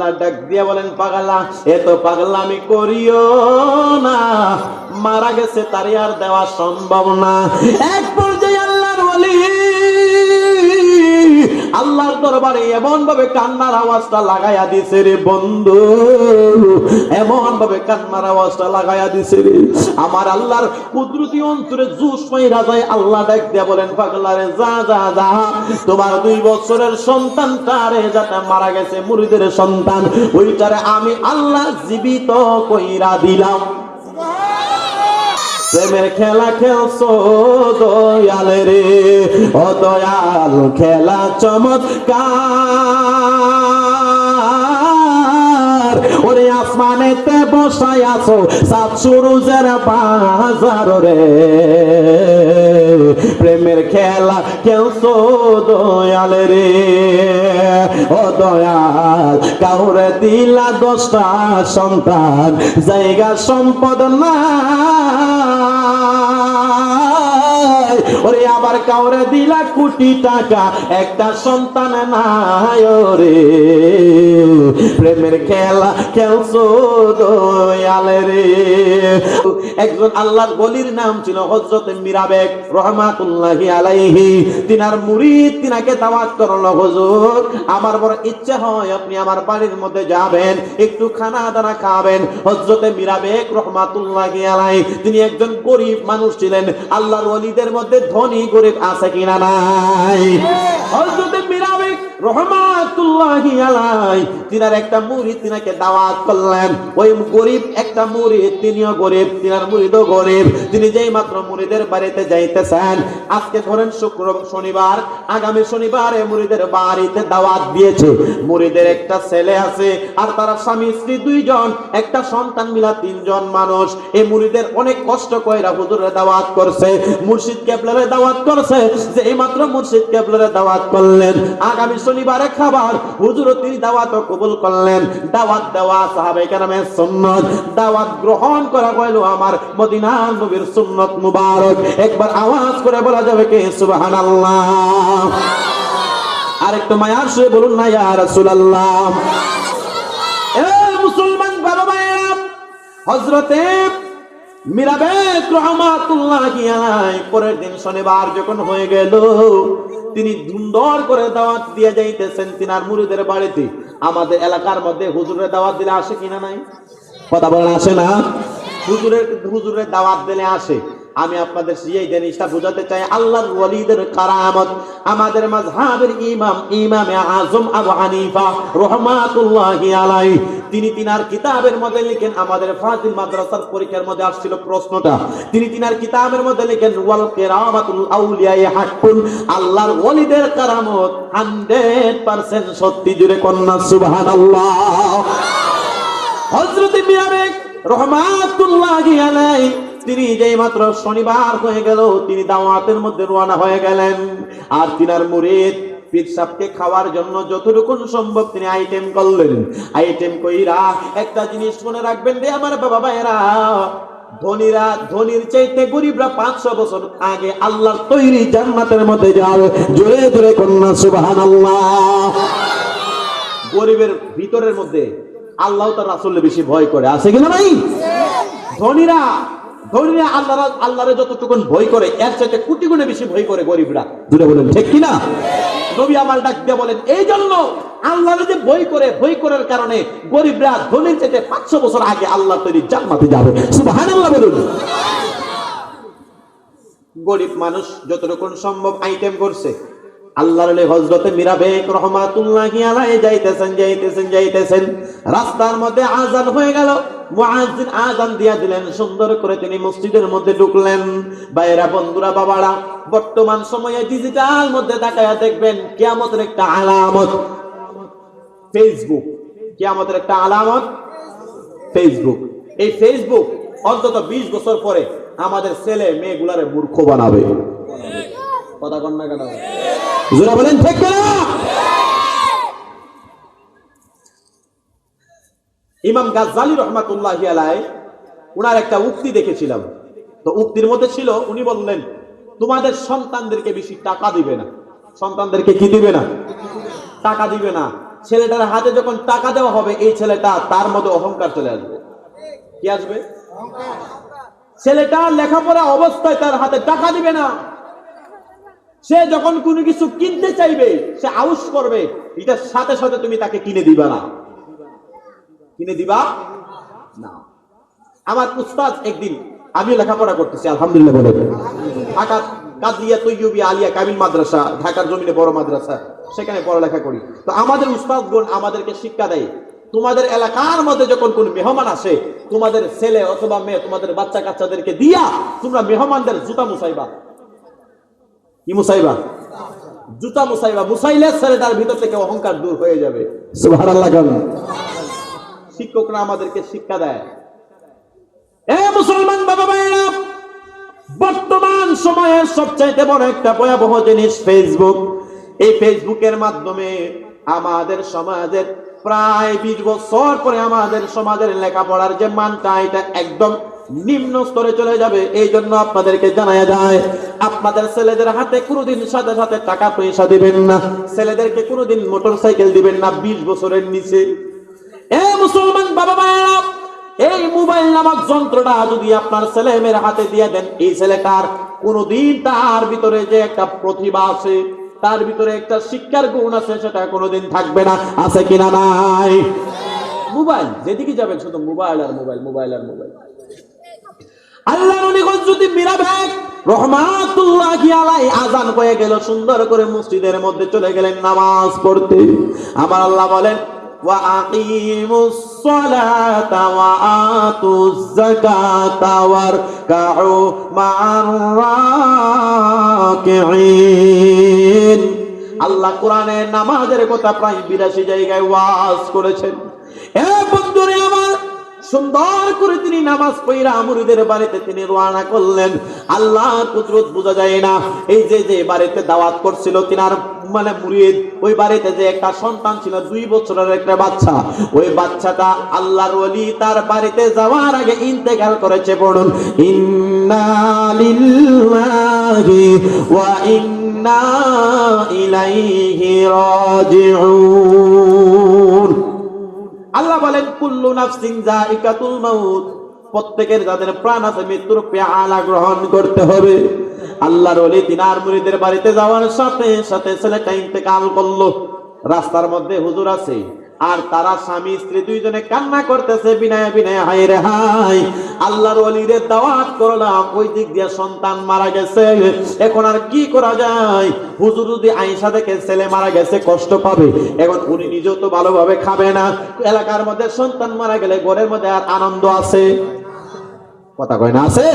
আল্লাহ ডাক দিয়ে বলেন, পাগলা এত পাগলামি করিও না। মারা গেছে তারিয়ার আর দেওয়া সম্ভব না। এক দরবারে এমন ভাবে কান্নার আওয়াজটা লাগাইয়া দিছে রে বন্ধু। এমন ভাবে কান্নার আওয়াজটা লাগাইয়া দিছে রে। আমার আল্লাহর কুদরতি অন্তরে জুস মাইরা যায়, আল্লাহ ডাক দিয়া বলেন, পাগলা রে, যা যা যা। তোমার দুই বছরের সন্তানটারে যাতে মারা গেছে মুরিদের সন্তান, ওইটারে আমি আল্লাহ জীবিত কইরা দিলাম। প্রেমের খেলা খেলছো দয়াল রে ও দয়াল খেলা চমৎকার। ওরে আসমানেতে বসাই আছো, সাত সুরুজের বাজার রে। প্রেমের খেলা খেলছো দয়াল রে। ও দয়াল, কাউরে দিলা দশটা সন্তান, জায়গা সম্পদ না। ওরে আবার কাউরে দিলা কোটি টাকা, একটা সন্তান নাই রে প্রেমের খেলা খেলছো দয়ালে রে। একজন আল্লাহর বলির নাম ছিল হযরত মিরাবেক রহমাতুল্লাহি আলাইহি। তিনার মুরিদ তিনাকে দাওয়াত করল, হুজুর, আমার বড় ইচ্ছে হয় আপনি আমার বাড়ির মধ্যে যাবেন, একটু খানা দানা খাবেন। হযরতে মিরাবেক রহমাতুল্লাহি আলাইহি, তিনি একজন গরিব মানুষ ছিলেন। আল্লাহর ওলিদের মধ্যে ধনী গরিব আছে কিনা নাই? হজরতের মিরাবেক রহমাতুল্লাহি আলাই তিনার একটা মুরিদ তিনাকে দাওয়াত করলেন। ওই গরিব একটা মুরিদ, তিনিও গরিব, তিনার মুরিদও গরিব। তিনি যেই মাত্র মুরিদের বাড়িতে যাইতেছেন, আজকে ধরেন শুক্র শনিবার, আগামী মুরিদের বাড়িতে দাওয়াত দিয়েছে। মুরিদের একটা ছেলে আছে, আর তারা স্বামী, স্ত্রী দুইজন, একটা সন্তান মিলা তিনজন মানুষ। এই মুরিদের অনেক কষ্ট কইরা হুজুরের দাওয়াত করছে, মুর্শিদ কেবলারে দাওয়াত করছে, যে এই মাত্র মুর্শিদ কেবলারে দাওয়াত করলেন। আগামী শনিবারে খাবার। হুজুর তিনি দাওয়াত কবুল করলেন। দাওয়াত দেওয়া সাহাবে কেরামের সুন্নত। দাওয়াত গ্রহণ করা হইল আমার মদিনার নবীর সুন্নত মুবারক। একবার আওয়াজ করে বলা যাবে কে? সুবহানাল্লাহ। আরেকটু মায়ার শুয়ে বলুন না, ইয়া রাসূলুল্লাহ। এ মুসলমান বাবা মায়েরা হযরতে মিরাবেক পরের দিন শনিবার যখন হয়ে গেল, তিনি সুন্দর করে দাওয়াত দিয়ে যাইতেছেন তিনার মুরিদের বাড়িতে। আমাদের এলাকার মধ্যে হুজুরের দাওয়াত দিলে আসে কিনা নাই? কথা বলেন, আসে না? হুজুরের হুজুরের দাওয়াত দিলে আসে। আমি আপনাদের এই জিনিসটা বোঝাতে চাই, আল্লাহর ওয়ালিদের কারামত। আমাদের মাযহাবের ইমাম, ইমামে আজম আবু হানিফা রহমাতুল্লাহি আলাইহি, তিনি তিনার কিতাবের মধ্যে লিখেন, আমাদের ফাজিল মাদ্রাসার পরীক্ষার মধ্যে আসছিল প্রশ্নটা। তিনি তিনার কিতাবের মধ্যে লিখেন, ওয়াল কিরামাতুল আউলিয়ায়ে হাক্কুন, আল্লাহর ওয়ালিদের কারামত 100% সত্যি, জুড়ে কন্যা, সুবহানাল্লাহ। হযরত মিয়াবেক রহমাতুল্লাহি আলাইহি তিনি যেই মাত্র শনিবার হয়ে গেল, তিনি দাওয়াতের মধ্যে রওনা হয়ে গেলেন। আর তিনার মুরিদ পীর সাহেবকে খাওয়ার জন্য যতটুকু সম্ভব তিনি আইটেম করলেন। আইটেম কইরা একটা জিনিস মনে রাখবেন রে আমার বাবা ভাইরা ধনীরা, ধনীর চাইতে গরিবরা পাঁচশো বছর আগে আল্লাহর তৈরি জান্নাতের মধ্যে যাবে। জোরে জোরে কন্যা, সুবহানাল্লাহ। গরিবের ভিতরের মধ্যে আল্লাহ তার রাসুল্লে বেশি ভয় করে, আছে কিনা ভাই ধনীরা আল্লাহ আল্লাহরে ভয় করে, এর চাইতে কোটি গুণে বেশি ভয় করে গরিবরা। দূরে বলেন, ঠিক কিনা নবী আমার ডাক দিয়ে বলেন এই জন্য আল্লাহরে যে ভয় করে, ভয় করার কারণে গরিবরা ধনীর চাইতে পাঁচশো বছর আগে আল্লাহ তৈরি জান্নাতে যাবে। সুবহানাল্লাহ বলুন। গরিব মানুষ যতটুকু সম্ভব আইটেম করছে রাস্তার মধ্যে আজান হয়ে গেল। আজান দিলেন। সুন্দর করে তিনি মসজিদের মধ্যে ঢুকলেন। বাবারা, বর্তমান সময়ে ডিজিটাল মধ্যে তাকায়া দেখবেন, কিয়ামতের একটা আলামত। ফেসবুক কিয়ামতের একটা আলামত। ফেসবুক এই ফেসবুক অন্তত 20 বছর পরে আমাদের ছেলে মেয়েগুলারে মূর্খ বানাবে। কথা কন না কেন? জোরা বলেন ঠিক না ইমাম গাজ্জালি রহমাতুল্লাহি আলাই উনার একটা উক্তি দেখেছিলাম। তো উক্তির মধ্যে ছিল উনি বললেন তোমাদের সন্তানদেরকে বেশি টাকা দিবে না। সন্তানদেরকে কি দিবে না? টাকা দিবে না। ছেলেটার হাতে যখন টাকা দেওয়া হবে এই ছেলেটা তার মধ্যে অহংকার চলে আসবে। কি আসবে? ছেলেটা লেখাপড়া অবস্থায় তার হাতে টাকা দিবে না। সে যখন কোনো কিছু কিনতে চাইবে, সে আউস করবে, এটার সাথে সাথে তুমি তাকে কিনে দিবা না। কিনে দিবা না। আমার উস্তাদ একদিন, আমিও লেখাপড়া করতেছি, আলহামদুলিল্লাহ ঢাকা আলিয়া মাদ্রাসা, ঢাকার জমিনে বড় মাদ্রাসা, সেখানে পড়ালেখা করি। তো আমাদের উস্তাদগণ আমাদেরকে শিক্ষা দেয়, তোমাদের এলাকার মধ্যে যখন কোন মেহমান আসে, তোমাদের ছেলে অথবা মেয়ে তোমাদের বাচ্চা কাচ্চাদেরকে দিয়া তোমরা মেহমানদের জুতা মুসাইবা কি মুসাইবা? জুতা মুসাইবা। মুসাইলে ছেলেটার ভিতর থেকে অহংকার দূর হয়ে যাবে। শিক্ষকরা আমাদেরকে শিক্ষা দেয়। এ মুসলমান বাবা ভাইরা বর্তমান সময়ের সবচাইতে বড় একটা ভয়াবহ জিনিস ফেসবুক এই ফেসবুকের মাধ্যমে আমাদের সমাজের প্রায় বিশ বছর পরে আমাদের সমাজের লেখাপড়ার যে মানটা এটা একদম নিম্ন স্তরে চলে যাবে। এই জন্য আপনাদেরকে জানায় যায়, আপনাদের ছেলেদের হাতে কোনোদিন সাথে সাথে টাকা পয়সা দিবেন না। ছেলেদেরকে কোনোদিন মোটর সাইকেল দিবেন না বিশ বছরের নিচে। এ মুসলমান বাবা মায়েরা, এই মোবাইল নামক যন্ত্রটা যদি আপনার ছেলে মেয়ের হাতে দিয়ে দেন, এই ছেলেটার কোনোদিন তার ভিতরে যে একটা প্রতিভা আছে, তার ভিতরে একটা শিক্ষার গুণ আছে, সেটা কোনোদিন থাকবে না। আছে কিনা নাই? মোবাইল, যেদিকে যাবেন শুধু মোবাইল আর মোবাইল মোবাইল আর মোবাইল। আল্লাহ নবীগঞ্জ যদি মিরাবেক রহমাতুল্লাহ আলাই আজান হয়ে গেল সুন্দর করে মসজিদের মধ্যে চলে গেলেন নামাজ পড়তে আমার আল্লাহ বলেন وأقيموا الصلاة وآتوا الزكاة واركعوا مع الراكعين আল্লাহ কোরআনের নামাজের কথা প্রায় বিরাশি জায়গায় ওয়াজ করেছেন এ বন্ধুরে আমার সুন্দর করে তিনি নামাজ পড়া মুরিদের বাড়িতে তিনি রোয়ানা করলেন। আল্লাহ কুদরত বোঝা যায় না, এই যে যে বাড়িতে দাওয়াত করছিল তিনার মানে মুরিদ ওই বাড়িতে যে একটা সন্তান ছিল, দুই বছরের একটা বাচ্চা। ওই বাচ্চাটা আল্লাহর ওলি তার বাড়িতে যাওয়ার আগে ইন্তেকাল করেছে পড়ুন। ইন্না ওয়া ইন্না ইলাইহি রাজিউন। আল্লাহ বলেন, কুল্লু নাফসিন জাইকাতুল মাউত। প্রত্যেকের যাদের প্রাণ আছে, মৃত্যুর পেয়ালা গ্রহণ করতে হবে। আল্লাহর ওলি দিনার মুরিদের বাড়িতে যাওয়ার সাথে সাথে ছেলেটা ইন্তেকাল করল। রাস্তার মধ্যে হুজুর আছে আর তারা স্বামী স্ত্রী দুইজনে কান্না করতেছে, বিনায় বিনায় হাই রে হাই আল্লাহর অলিরে দাওয়াত করলাম, ওই দিক দিয়ে সন্তান মারা গেছে। এখন আর কি করা যায়? হুজুর যদি আইসা দেখে ছেলে মারা গেছে, কষ্ট পাবে। এখন উনি নিজেও তো ভালোভাবে খাবে না। এলাকার মধ্যে সন্তান মারা গেলে ঘরের মধ্যে আর আনন্দ আছে? কথা কয় না আছে?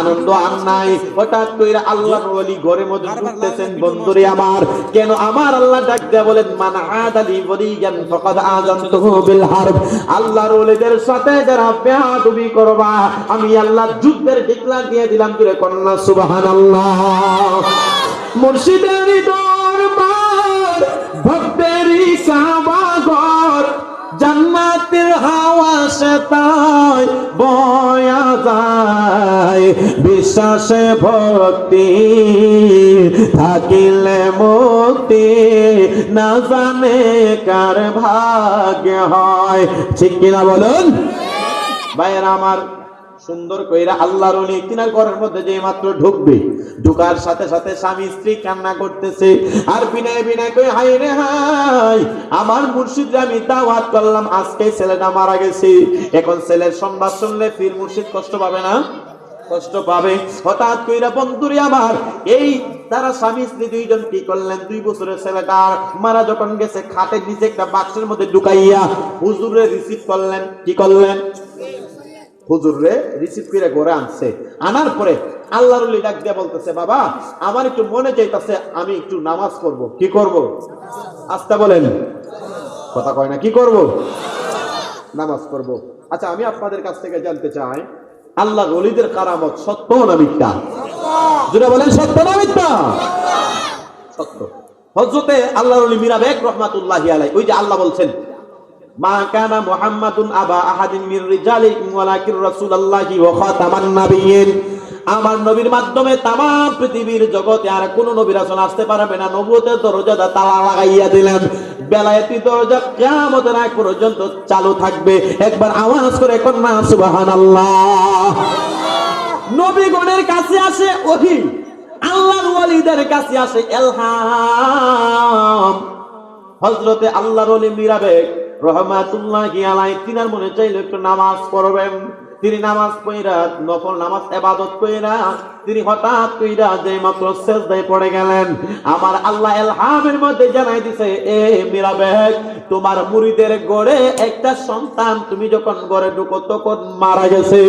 আনন্দ আর নাই। হঠাৎ কইরা আল্লাহর ওলি ঘরের মধ্যে ঢুকতেছেন বন্ধুরে আমার কেন আমার আল্লাহ ডাক দেয়া বলেন মান আদালি ওলিয়ান ফাকাদ আযানতুহু বিল হারব। আল্লাহর ওলিদের সাথে যারা বেয়াদবি করবা আমি আল্লাহ যুদ্ধের ডিক্লার দিয়ে দিলাম তুই কন্যা সুবহানাল্লাহ। মুর্শিদের দরবার ভক্তেরই জান্নাতের হাওয়া সেতায় বয়া যায়। বিশ্বাসে ভক্তি থাকিলে মুক্তি না জানে কার ভাগ্য হয়। ঠিক কিনা বলুন? ভাইয়েরা আমার সুন্দর কইরা আল্লাহর ওলি তিনার ঘরের মধ্যে যে মাত্র ঢুকবে, ঢুকার সাথে সাথে স্বামী স্ত্রী কান্না করতেছে। আর বিনয় বিনয় কই হাই রে হাই আমার মুর্শিদ আমি দাওয়াত করলাম, আজকে ছেলেটা মারা গেছে। এখন ছেলের সংবাদ শুনলে ফির মুর্শিদ কষ্ট পাবে না? কষ্ট পাবে। হঠাৎ কইরা, বন্ধুরে আমার, এই তারা স্বামী স্ত্রী দুইজন কি করলেন? দুই বছরের ছেলেটা মারা যখন গেছে, খাটের নিচে একটা বাক্সের মধ্যে ঢুকাইয়া হুজুরে রিসিভ করলেন। কি করলেন? হুজুরে রিসিভ করে ঘরে আনছে। আনার পরে আল্লাহর ডাক দিয়ে বলতেছে, বাবা, আমার একটু মনে চাইতেছে আমি একটু নামাজ পড়ব। কি করব? আস্তে বলেন। কথা কয় না, কি করব? নামাজ পড়ব। আচ্ছা আমি আপনাদের কাছ থেকে জানতে চাই আল্লাহ গলিদের কারামত সত্য না মিথ্যা? যেটা বলেন, সত্য না মিথ্যা? সত্য। হজরতে আল্লাহর মিরাবেক রহমাতুল্লাহ আলাই ওই যে আল্লাহ বলছেন মা আবা আহাদিন আমার নবীর মাধ্যমে তাম পৃথিবীর জগতে আর কোন নবী রাসূল আসতে পারবে না। নবুয়তের দরজাটা তালা লাগাইয়া দিলেন। বেলায়েতি দরজা কিয়ামতের আগ পর্যন্ত চালু থাকবে। একবার আওয়াজ করে কন্যা, সুবহানাল্লাহ। নবীগণের কাছে আসে ওহি। আল্লাহর ওয়ালিদের কাছে আসে এলহাম। হযরতে আল্লাহর ওলি মিরাবেক রহমাতুল্লাহি আলাইহি, তিনার মনে চাইলে একটু নামাজ পড়বেন। তিনি নামাজ পড়া নফল নামাজ ইবাদত কইরা, তিনি হঠাৎ কইরা যে মাত্র সেজদায় পড়ে গেলেন। আমার আল্লাহ এলহামের মধ্যে জানাই দিছে, এ মিরাবেক তোমার মুরিদের গড়ে একটা সন্তান তুমি যখন গড়ে ঢুকো তখন মারা গেছে।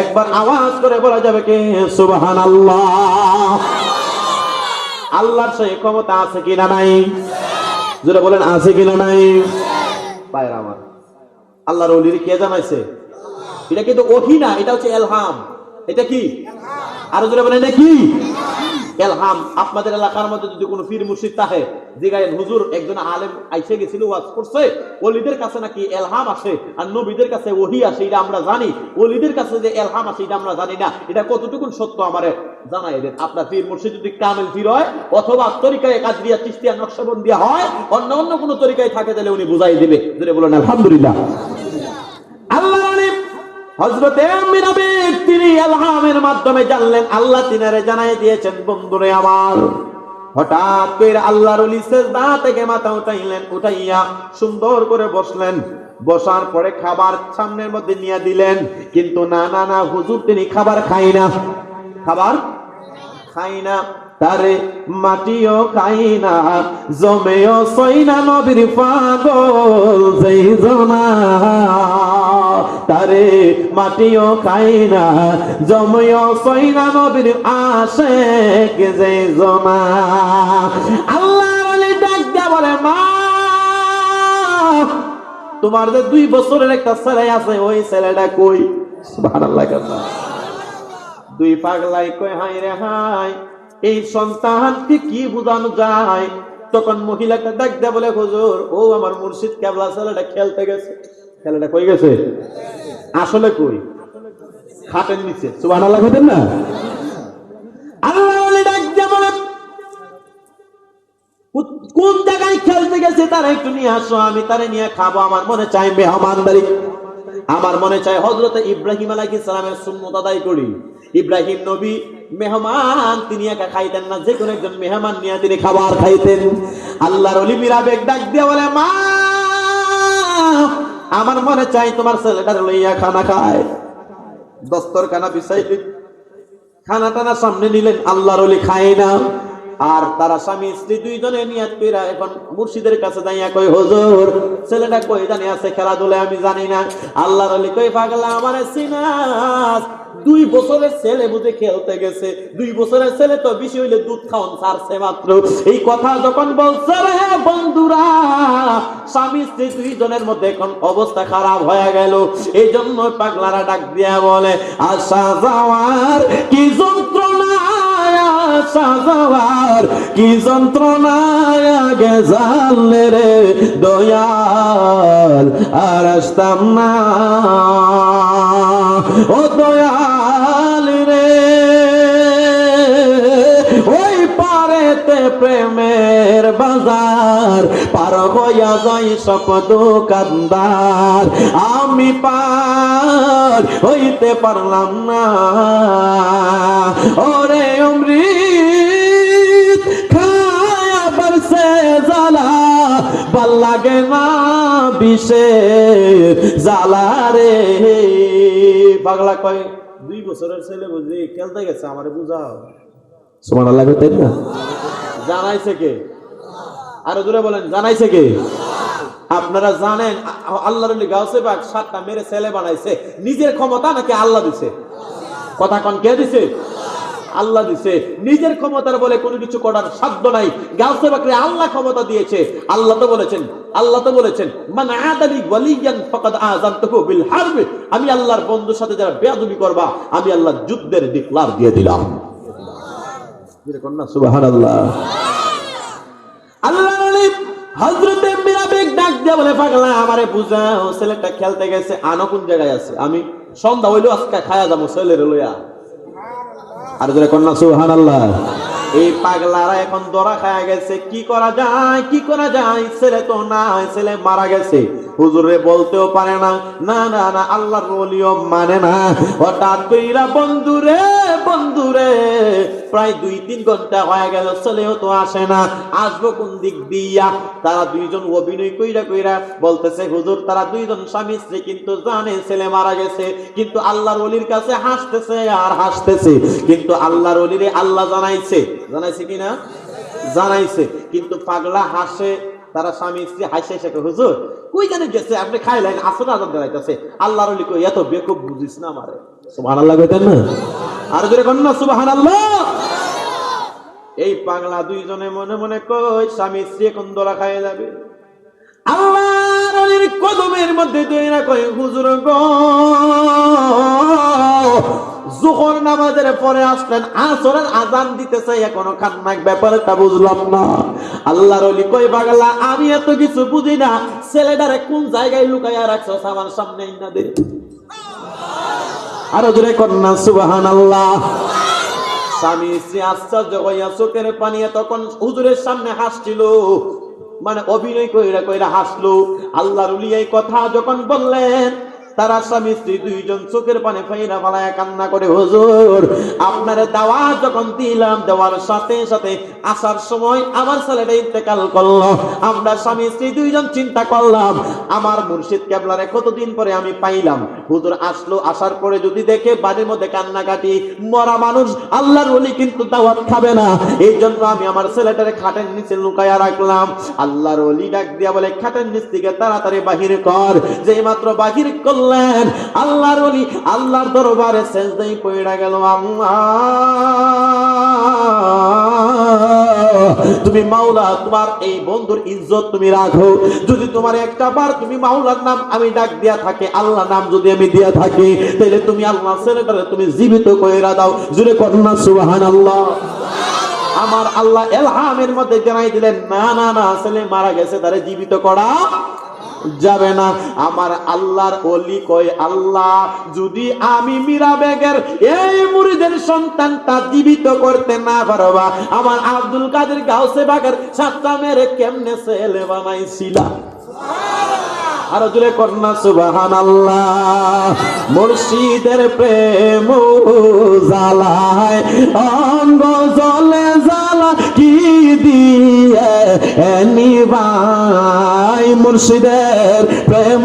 একবার আওয়াজ করে বলা যাবে কি? কে সুবহানাল্লাহ। আল্লাহর সেই ক্ষমতা আছে কিনা নাই? যেটা বলেন, আছে কিনা নাই? পায়ের আমার আল্লাহর অলির কে জানাইছে? এটা কিন্তু ওহি না, এটা হচ্ছে এলহাম। এটা কি? আরও জোরে বলে এটা কি? এলহাম, আপনাদের এলাকার মধ্যে যদি কোনো পীর মুর্শিদ থাকে জিগায় হুজুর, একজন আলেম আইসে গেছিল, ওয়াজ করছে, ওলিদের কাছে নাকি এলহাম আসে, আর নবীদের কাছে ওহি আসে, এটা আমরা জানি। ওলিদের কাছে যে এলহাম আসে, এটা আমরা জানি না। এটা কতটুকু সত্য আমারে জানাই দেন। আপনার পীর মুর্শিদ যদি কামেল পীর হয়, অথবা তরিকায় কাজরিয়া চিস্তিয়া নকশবন্দিয়া হয়, অন্য অন্য কোনো তরিকায় থাকে, তাহলে উনি বুঝাই দেবে। বলেন, আলহামদুলিল্লাহ। আল্লাহ হজরতে মিরাবিক তিনি এলহামের মাধ্যমে জানলেন, আল্লাহ তিনারে জানাই দিয়েছেন, বন্ধুরে আমার। হঠাৎ করে আল্লাহর সেজদা থেকে মাথা উঠাইলেন, উঠাইয়া সুন্দর করে বসলেন। বসার পরে খাবার সামনের মধ্যে নিয়ে দিলেন, কিন্তু না না না, হুজুর তিনি খাবার খাই না। খাবার খাই না। তারে মাটিও খাই না, জমেও সই না নবীর পাগল যেই জনা। তারে মাটিও খাই না, জমেও সই না নবীর কে যেই জনা। আল্লাহ ডাক দিয়া বলে, মা, তোমার যে দুই বছরের একটা ছেলে আছে, ওই ছেলেটা কই? সুবহানাল্লাহ কেমন দুই পাগলাই কয় হাই রে হাই এই সন্তানকে কি বোঝানো যায়। তখন মহিলাকে ডাক দেয়া বলে, হুজুর, ও আমার মুর্শিদ কেবলা ছেলেটা খেলতে গেছে। ছেলেটা কই গেছে? আসলে কই? খাটের নিচে। সুবহানাল্লাহ কইতেন না? আল্লাহ দেয়া বলে কোন জায়গায় খেলতে গেছে তারা একটু নিয়ে আসো, আমি তারে নিয়ে খাব, আমার মনে চাই মেহমানদারি। আমার মনে চাই হজরতে ইব্রাহিম আলাইহিস সালামের সুন্নত আদায় করি। ইব্রাহিম নবী মেহমান, তিনি একা খাইতেন না যে কোনো একজন মেহমান নিয়ে তিনি খাবার খাইতেন। আল্লাহর অলি মিরাবেক ডাক দিয়ে বলে, মা, আমার মনে চাই তোমার ছেলেটার লইয়া খানা খায়। দস্তর খানা বিছাইলি খানা টানা সামনে নিলেন, আল্লাহর অলি খায় না। আর তারা স্বামী, স্ত্রী দুইজনে নিয়াত কইরা এখন মুর্শিদের কাছে যাইয়া কই হুজুর, ছেলেটা কই জানি আছে খেলাধুলা আমি জানি না। আল্লাহর অলি কই পাগলা, আমারে সিনাস দুই বছরের ছেলে বুঝে খেলতে গেছে। দুই বছরের ছেলে তো বেশি হইলে দুধ খাওয়ান ছাড়ছে মাত্র। এই কথা যখন বলছে রে বন্ধুরা, স্বামী, স্ত্রী দুইজনের মধ্যে এখন অবস্থা খারাপ হয়ে গেল। এই জন্য পাগলারা ডাক দিয়া বলে আসা যাওয়ার কি যন্ত্রণা? যাওয়ার কি যন্ত্রণা আগে জানলে রে দয়াল আর আসতাম না। ও দয়াল সব দোকানদার আমি পার হইতে পারলাম না। ওরে অমৃত খায়া বরসে জ্বালা ভালো লাগে না বিষে জ্বালা রে। পাগলা কয় দুই বছরের ছেলে বুঝলি খেলতে গেছে আমারে বুঝাও। সমান আল্লাহ করতেন না? জানাইছে কে? আরও দূরে বলেন জানাইছে কে? আপনারা জানেন আল্লাহর আলী গাউসে বাগ সাতটা মেরে ছেলে বানাইছে। নিজের ক্ষমতা নাকি আল্লাহ দিছে? কথা কন কে দিছে? আল্লাহ দিছে। নিজের ক্ষমতার বলে কোনো কিছু করার সাধ্য নাই। গাউসে বাকরে আল্লাহ ক্ষমতা দিয়েছে। আল্লাহ তো বলেছেন আল্লাহ তো বলেছেন মান আদালি ওয়ালিয়ান ফাকাদ আযানতুহু বিল হারব। আমি আল্লাহর বন্ধুর সাথে যারা বেয়াদবি করবা আমি আল্লাহ যুদ্ধের ডিক্লার দিয়ে দিলাম। সুবহানাল্লাহ। আল্লাহ হজরতে ডাক দিয়া বলে, পাগলা, আমারে বুঝাও ছেলেটা খেলতে গেছে। আনো কোন জায়গায় আছে? আমি সন্ধ্যা হইল, আজকে যাব ছেলের লইয়া। এই পাগলারা এখন দরা খায়া গেছে। কি করা যায়? কি করা যায়? ছেলে তো না ছেলে মারা গেছে। হুজুরে বলতেও পারে না না না না, আল্লাহর ওলিও মানে না। হঠাৎ কইরা, বন্ধুরে বন্ধুরে, প্রায় দুই তিন ঘণ্টা হয়ে গেল, ছেলেও তো আসে না, আসব কোন দিক দিয়া? তারা দুইজন অভিনয় কইরা কইরা বলতেছে, হুজুর, তারা দুইজন স্বামী স্ত্রী কিন্তু জানে ছেলে মারা গেছে, কিন্তু আল্লাহর ওলির কাছে হাসতেছে আর হাসতেছে। কিন্তু আল্লাহর ওলিরে আল্লাহ জানাইছে। জানাইছে কিনা জানাইছে। কিন্তু পাগলা হাসে তারা স্বামী, স্ত্রী হাসে হাসে হুজুর, কই জানে গেছে? আপনি খাই লাইন আসলে আজাদ দেখাইতেছে আল্লাহর কই এত বেকুব বুঝিস না আমারে। সুবহানাল্লাহ কইতেন না আর জোরে কন না, সুবহানাল্লাহ। এই পাগলা দুইজনে মনে মনে কই স্বামী, স্ত্রী কোন দোলা খাইয়ে যাবে? অলির কদমের মধ্যে দইরা কই হুজুর গো। জোহর নামাজের পরে আসলেন, আসরের আজান দিতেছে, এখনও খান্নাক ব্যাপারটা বুঝলাম না। আল্লাহর অলি কই পাগলা, আমি এত কিছু বুঝি না। ছেলেটারে কোন জায়গায় লুকাইয়া রাখছো? আমার সামনে না দে। আরও জোরে কন্যা সুবাহান আল্লাহ স্বামী স্ত্রী আশ্চর্য হইয়া চোখের পানিয়ে তখন হুজুরের সামনে হাসছিল। মানে অভিনয় কইরা কইরা হাসলো। আল্লাহর উলিয়াই কথা যখন বললেন তারা স্বামী স্ত্রী দুইজন চোখের পানে ফাইরা ফালায় কান্না করে, হুজুর, আপনার দাওয়া যখন দিলাম, দেওয়ার সাথে সাথে আসার সময় আমার ছেলেটা ইন্তেকাল করল। আমরা স্বামী স্ত্রী দুইজন চিন্তা করলাম, আমার মুর্শিদ কেবলারে কতদিন পরে আমি পাইলাম? হুজুর আসলো, আসার পরে যদি দেখে বাড়ির মধ্যে কান্নাকাটি, মরা মানুষ, আল্লাহর ওলি কিন্তু দাওয়াত খাবে না। এই জন্য আমি আমার ছেলেটারে খাটের নিচে লুকায়া রাখলাম। আল্লাহর ওলি ডাক দিয়া বলে, খাটের নিচ থেকে তাড়াতাড়ি বাহির কর। যেই মাত্র বাহির করলেন আল্লাহর ওলি আল্লাহর দরবারে সেজদাই পড়ে গেল আল্লাহ তুমি মাওলা, তোমার এই বন্ধুর ইজ্জত তুমি রাখো। যদি তোমার একটা বার তুমি মাওলার নাম আমি ডাক দিয়া থাকে আল্লাহ নাম যদি আমি দিয়া থাকি তাহলে তুমি আল্লাহ ছেলেটারে তুমি জীবিত কইরা দাও। জুড়ে কন্যা সুবাহান আল্লাহ আমার আল্লাহ এলহামের মধ্যে জানাই দিলেন, না না না, ছেলে মারা গেছে, তারে জীবিত করা যাবে না। আমার আল্লাহর অলি কয় আল্লাহ যদি আমি মীরা বেগের এই মুরিদের সন্তানটা জীবিত করতে না পারবা আমার আব্দুল কাদের গাউসে বাগের সাতটা মেরে কেমনে ছেলে বানাইছিলা? আর জুড়ে কন্যা সুবাহান আল্লাহ মুর্শিদের প্রেম জালায় অঙ্গ জলে জালা দিয়ে নিবাই মুর্শিদের প্রেম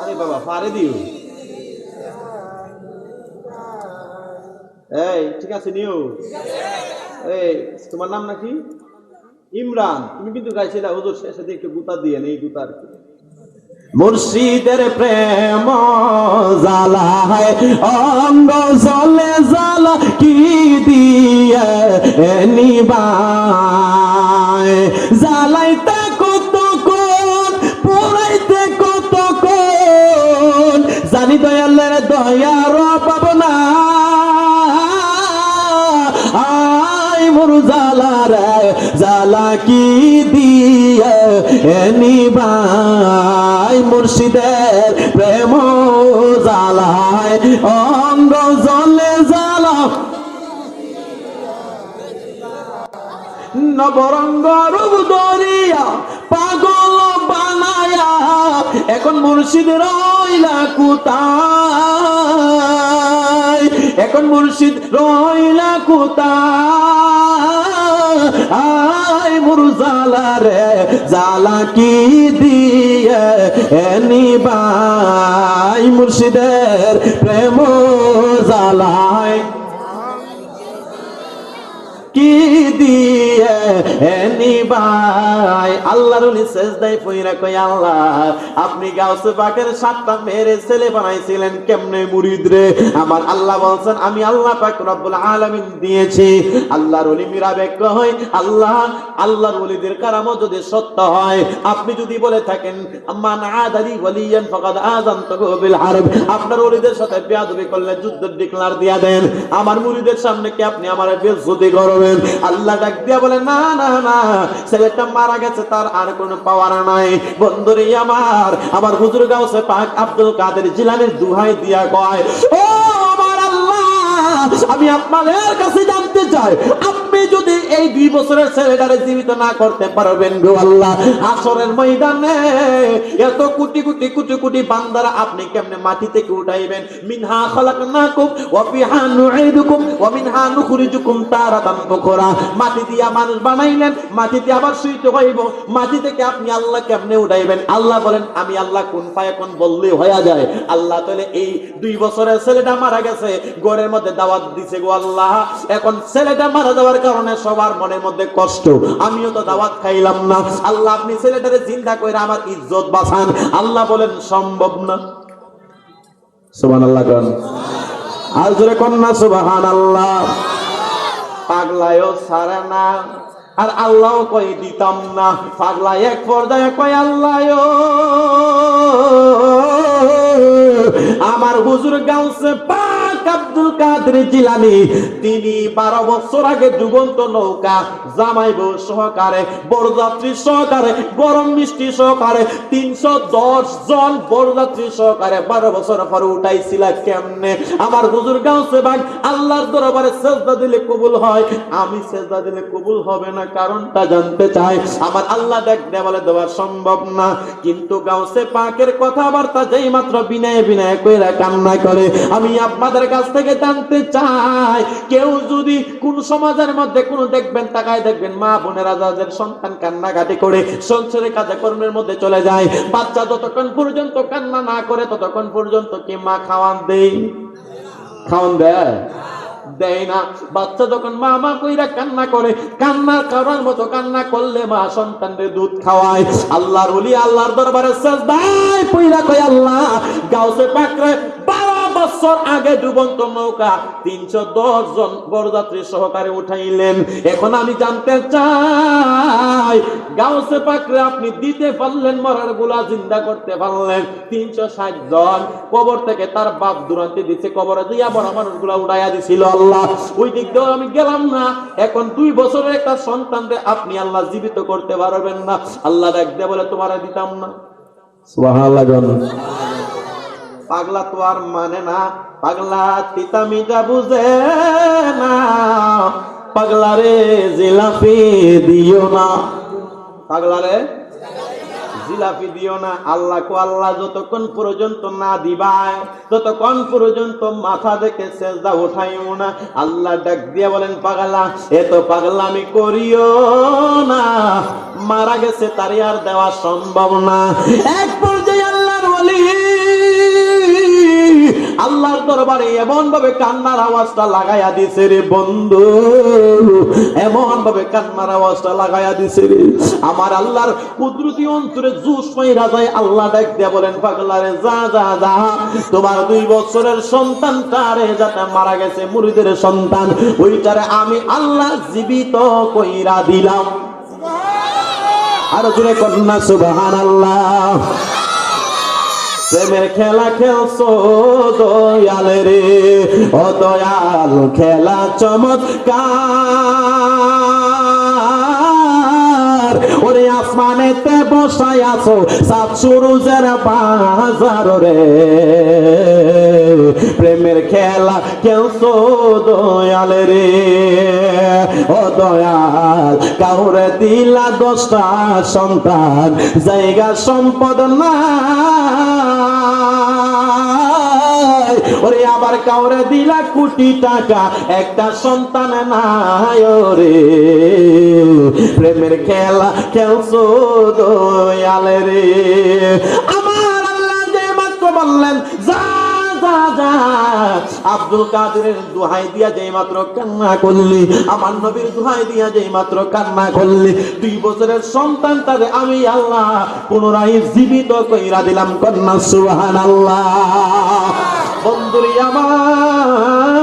আরে বাবা, পারে দিও। এই, ঠিক আছে, নিও। তোমার নাম নাকি? ইমরান। তুমি কিন্তু গাইছিলে, হুজুর শেষে একটু গুতা দিয়ে নেই গুতা আর কি। মুর্শিদের প্রেম জালায় অঙ্গ জলে জালা কি দিয়ে নিবাই জালাইতে কত কোন পুরাইতে কত কোন জানি দয়ালের দয়ার পাবনা আই মোর জালা রে জালা কি দিয়ে নিবাই মুর্শিদের প্রেম জালায় অঙ্গ জলে জালা নবরঙ্গ রূপ দরিয়া পাগল বানায়া, এখন মুর্শিদ রইলা কুতায় এখন মুর্শিদ রইলা কুতায় মুরজালা রে জালা কি দিয়ে নিবাই মুর্শিদের প্রেম জালায়? কি দিয়ে আল্লাহ, আপনি যদি সত্য হয়, আপনি যদি বলে থাকেন আপনার সাথে বেয়াদবি করলে যুদ্ধ ডিক্লার দিয়া দেন। আমার মুরিদের সামনে কি আপনি আমার বেজ্জতি করবেন? আল্লাহ ডাক দিয়া বলে, না না ছেলেটা মারা গেছে, তার আর কোনো পাওয়ার নাই। আমার আমার হুজুর কাদের দুহাই দিয়া কয় আমি আপনাদের কাছে জানতে চাই এই দুই বছরের ছেলেটারে জীবিত না করতে পারবেন গো আল্লাহ। আসরের ময়দানে এত কোটি কোটি কোটি কোটি বান্দারা আপনি কেমনে মাটি থেকে উঠাইবেন? মিনহা খালাকনাকুম ওয়া ফিহা মিনহা মাটি দিয়া মানুষ বানাইলেন আবার হইব। মাটি থেকে আপনি আল্লাহ কেমনে উঠাইবেন? আল্লাহ বলেন, আমি আল্লাহ কোন পায় কোন বললে হয়ে যায়। আল্লাহ তাহলে এই দুই বছরের ছেলেটা মারা গেছে, ঘরের মধ্যে দাওয়াত দিছে গো আল্লাহ। এখন ছেলেটা মারা যাওয়ার কারণে সবার মনের মধ্যে কষ্ট। আমিও তো দাওয়াত খাইলাম না। আল্লাহ, আপনি ছেলেটারে চিন্তা করে আমার ইজ্জত বাঁচান। আল্লাহ বলেন, সম্ভব না। সুবান আল্লাহ কন। আর জোরে কন্যা সুবাহান আল্লাহ পাগলায়ও সারে না। আর আল্লাহ কই দিতাম না। পাগলা এক পর্দায় কয় আল্লাহ আমার হুজুর গাউসে পাক আব্দুল কাদের জিলানি। তিনি বারো বছর আগে ডুবন্ত নৌকা জামাইব সহকারে সহকারে, গরম মিষ্টি সহকারে, তিনশো দশ জন সহকারে বারো বছর পরে উঠাইছিল কেমনে? আমার হুজুর গাউসে ভাগ আল্লাহর দরবারে সেজদা দিলে কবুল হয়। আমি সেজদা দিলে কবুল হবে না, কারণটা জানতে চাই। আমার আল্লাহ দেখ বলে দেওয়া সম্ভব না। কিন্তু গাঁও গাউসে পাকের কথাবার্তা যেই মাত্র বিনয় বিনয় কইরা কান্না করে, আমি আপনাদের কাছ থেকে জানতে চাই কেউ যদি কোন সমাজের মধ্যে কোন দেখবেন, তাকায় দেখবেন, মা বোনেরা যাদের সন্তান কান্নাকাটি করে সংসারের কাজে, কর্মের মধ্যে চলে যায়। বাচ্চা যতক্ষণ পর্যন্ত কান্না না করে, ততক্ষণ পর্যন্ত কি মা খাওয়ান দেই খাওয়ান দেয়? দেয় না। বাচ্চা যখন মা মা কইরা কান্না করে কান্না করার মতো কান্না করলে মা সন্তানদের দুধ খাওয়ায়। আল্লাহর ওলি, আল্লাহর দরবারে সাজদায় কইরা কই আল্লাহ, গাউসে পাকরে বছর আগে ডুবন্ত নৌকা তিনশো দশ জন বরযাত্রী সহকারে উঠাইলেন। এখন আমি জানতে চাই, গাউসে পাকরে আপনি দিতে পারলেন, মরারগুলা জিন্দা করতে পারলেন। তিনশো ষাট জন কবর থেকে তার বাপ দুরান্তে দিচ্ছে কবরে দিয়া বড় মানুষগুলা উঠাইয়া দিছিল আল্লাহ। ওই দিক দিয়েও আমি গেলাম না। এখন দুই বছরের একটা সন্তানকে আপনি আল্লাহ জীবিত করতে পারবেন না। আল্লাহ দিয়ে বলে তোমার দিতাম না। সুবহানাল্লাহ পাগলা তো আর মানে না, পাগলা তিতা মিটা বুঝে না। পাগলা রে জিলাপি দিও না। পাগলা রে জিলাপি দিও না। আল্লাহ কো আল্লাহ যতক্ষণ পর্যন্ত না দিবায়, ততক্ষণ পর্যন্ত মাথা দেখে সেজদা উঠাইও না। আল্লাহ ডাক দিয়ে বলেন, পাগলা এত পাগলা আমি করিও না। মারা গেছে তারি আর দেওয়া সম্ভব না। এক পর্যায়ে আল্লাহর দরবারে এমন ভাবে কান্নার আওয়াজটা লাগাইয়া দিছে রে বন্ধু। এমন ভাবে কান্নার আওয়াজটা লাগাইয়া দিছে রে। আমার আল্লাহর কুদরতি অন্তরে জুস মাইরা যায়, আল্লাহ ডাক দিয়া বলেন, পাগলা রে, যা যা যা। তোমার দুই বছরের সন্তানটা রে, যাতে মারা গেছে মুরিদের সন্তান, ওইটারে আমি আল্লাহ জীবিত কইরা দিলাম। আরও জুড়ে কন্যা সুবহান আল্লাহ প্রেমের খেলা খেলছো দয়াল রে? ও দয়াল খেলা চমৎকার। আসমানেতে বসাই আছো সাত সুরুজের বাজার রে। প্রেমের খেলা খেলছো দয়াল রে। ও দয়াল, কাউরে দিলা দশটা সন্তান, জায়গা সম্পদ না ওরে আবার কাউরে দিলা কোটি টাকা। একটা সন্তান নাই রে প্রেমের খেলা খেলছো দয়াল রে। আমার আল্লাহ যে মাত্র বললেন, যা যা যা। আব্দুল কাদেরের দোহাই দিয়া যেই মাত্র কান্না করলি, আমার নবীর দোহাই দিয়া যেই মাত্র কান্না করলি, দুই বছরের সন্তান তাদের আমি আল্লাহ পুনরায় জীবিত কইরা দিলাম কন্যা সুহান আল্লাহ বন্ধুরি আমার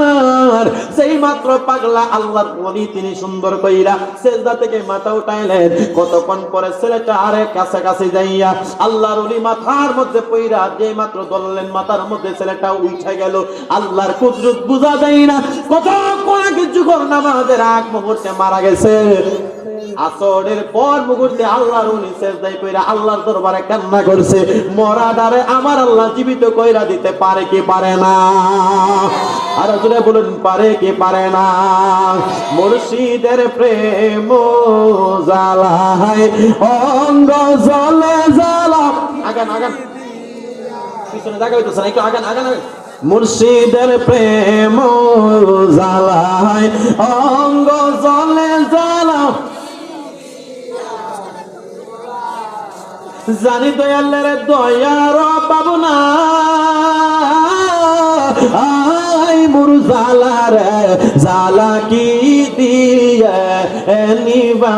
সেই মাত্র পাগলা আল্লাহর বলি তিনি সুন্দর কইরা সেজদা থেকে মাথা উঠাইলেন, কতক্ষণ পরে ছেলেটা আরে কাছাকাছি যাইয়া আল্লাহর ওলি মাথার মধ্যে পইরা যে মাত্র দললেন মাথার মধ্যে ছেলেটা উঠে গেল। আল্লাহর কুদরত বুঝা যায় না, কতক্ষণ আগে যুগর নামাজের আগ মুহূর্তে মারা গেছে। আসরের পর মুহূর্তে আল্লাহর উনি সেজদায় কইরা আল্লাহর দরবারে কান্না করছে। মরাদারে আমার আল্লাহ জীবিত কইরা দিতে পারে কি পারে না? আর জুড়ে বলুন, পারে কি পারে না? মুর্শিদের প্রেম জালায় অঙ্গ জ্বলে জ্বালা। আগান আগান। মুর্শিদের প্রেম জালায় অঙ্গ জলে জ্বালা। জানি দয়ালের দয়ার পাবনা আই মুর জালার জালা কি দিয়ে নিবা